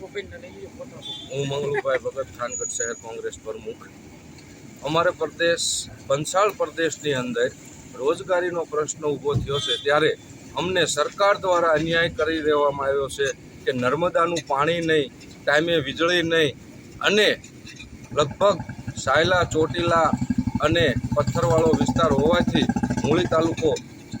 હું મંગલુભાઈ ભગત ખાનગઢ શહેર કોંગ્રેસ પ્રમુખ. અમારે પ્રદેશ પંચાળ પ્રદેશની અંદર રોજગારીનો પ્રશ્ન ઊભો થયો છે. ત્યારે અમને સરકાર દ્વારા અન્યાય કરી દેવામાં આવ્યો છે કે નર્મદાનું પાણી નહીં, ટાઈમે વીજળી નહીં અને લગભગ સાયલા, ચોટીલા અને પથ્થરવાળો વિસ્તાર હોવાથી મૂળી તાલુકો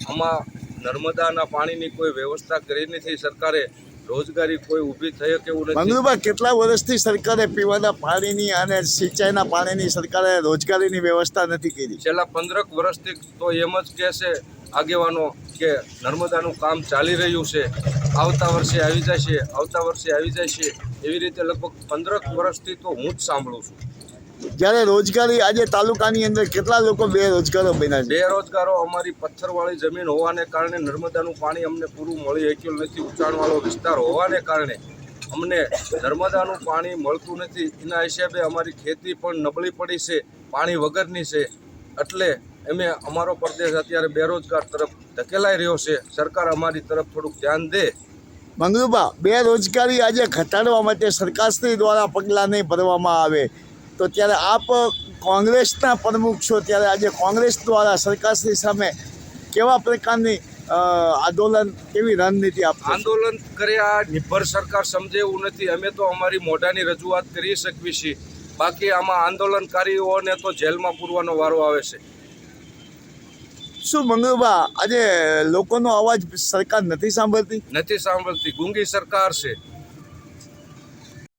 આમાં નર્મદાના પાણીની કોઈ વ્યવસ્થા કરી નથી સરકારે. રોજગારી કોઈ ઊભી થઈ કે એવું નથી? કેટલા વર્ષથી સરકારે પીવાના પાણીની અને સિંચાઈના પાણીની સરકારે રોજગારીની વ્યવસ્થા નથી કરી? છેલ્લા પંદરક વર્ષથી તો એમ જ કહે છે આગેવાનો કે નર્મદાનું કામ ચાલી રહ્યું છે. આવતા વર્ષે આવી જશે આવતા વર્ષે આવી જશે. એવી રીતે લગભગ પંદરક વર્ષથી તો હું જ સાંભળું છું. જ્યારે રોજગારી આજે તાલુકાની અંદર કેટલા લોકો બેરોજગારો બન્યા છે? બેરોજગારો અમારી પથ્થરવાળી જમીન હોવાને કારણે નર્મદાનું પાણી અમને પૂરું મળી શક્યું નથી ઉંચાણવાળો વિસ્તાર હોવાને કારણે અમને નર્મદાનું પાણી મળતું નથી. એના હિસાબે અમારી ખેતી પણ નબળી પડી છે પાણી વગરની છે. એટલે અમે અમારો પ્રદેશ અત્યારે બેરોજગાર તરફ ધકેલાઈ રહ્યો છે. સરકાર અમારી તરફ થોડુંક ધ્યાન દે. મંગલુબા બેરોજગારી આજે ઘટાડવા માટે સરકારશ્રી દ્વારા પગલાં નહીં ભરવામાં આવે. તો ત્યારે આપ કોંગ્રેસના પ્રમુખ છો ત્યારે આજે કોંગ્રેસ દ્વારા સરકારશ્રી સામે કેવા પ્રકારની આંદોલન કેવી રણનીતિ આપ આંદોલન કર્યા નિર્ભર સરકાર સમજે એવું નથી. અમે તો અમારી મોઢાની રજૂઆત કરી શકવી છીએ. બાકી આમાં આંદોલનકારીઓને તો જેલમાં પૂરવાનો વારો આવે છે. શું મંગલુબા આજે લોકોનો અવાજ સરકાર નથી સાંભળતી? નથી સાંભળતી. ગુંગી સરકાર છે.